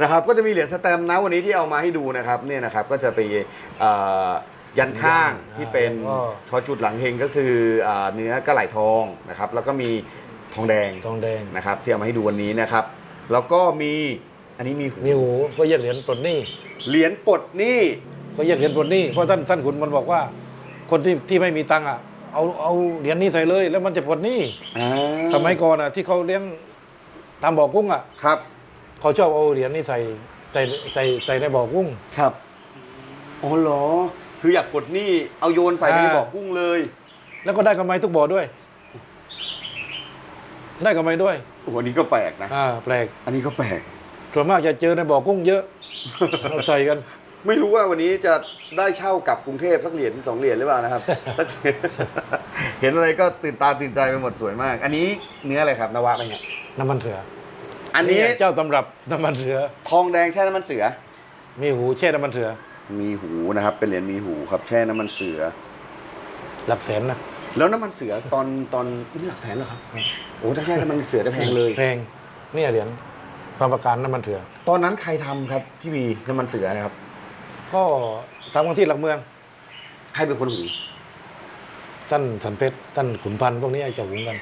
นะครับก็จะมีเหรียญสแตมป์นะวันนี้ที่เอามาให้ดูนะครับเนี่ยนะครับก็จะไปเอ่อยันข้างยันที่เป็นอ่า ชอจุดหลังเฮงก็คืออ่าเนื้อกระไหล่ทองนะครับแล้วก็มีทองแดงทองแดงนะครับที่เอามาให้ดูวันนี้นะครับ แล้วก็มีอันนี้มีหูมีหูก็เรียกเหรียญปลดหนี้เหรียญปลดหนี้ก็เรียกเหรียญปลดหนี้เพราะท่านท่านขุนมันบอกว่า คนที่ที่ไม่มีตังค์อะเอาเอาเหรียญนี้ใส่เลย แล้วมันจะปลดหนี้ อ่าสมัยก่อนอะที่เขาเลี้ยงตามบ่อกุ้งอะครับ เขาชอบเอาเหรียญนี้ใส่ใส่ใส่ใส่ในบ่อกุ้ง ครับ อ๋อเหรอ คืออยากปลดหนี้เอาโยนใส่ไปในอ่า บ่อกุ้งเลย แล้วก็ได้กำไรทุกบ่อด้วย ได้กำไรด้วย โอ้โหอันนี้ก็แปลกนะ อ่า แปลกอันนี้ก็แปลก ส่วนมากจะเจอในบ่อกุ้งเยอะ เราใส่กัน ไม่รู้ว่าวันนี้จะได้เช่ากลับกรุงเทพสักเหรียญสองเหรียญหรือเปล่านะครับ สักเหรียญเห็นอะไรก็ตื่นตาตื่นใจไปหมดสวยมาก อันนี้เนื้ออะไรครับนวะไปเนี่ยน้ำมันเสือ อันนี้ เจ้าตำรับน้ำมันเสือ ทองแดงแช่น้ำมันเสือ มีหูแช่น้ำมันเสือ มีหูนะครับ เป็นเหรียญมีหูครับแช่น้ำมันเสือ หลักแสนนะ แล้วน้ำมันเสือตอนตอนนี่หลักแสนเหรอครับ โอ้ถ้าแช่น้ำมันเสือจะแพงเลย แพงเนี่ยเหรียญความประการน้ำมันเสือ ตอนนั้นใครทำครับพี่บีน้ำมันเสือนะครับ ก็ทำกันที่หลักเมือง ใครเป็นคนหูท่านสันเพชรท่านขุนพันธ์พวกนี้ไอ้เจ้าหุงกัน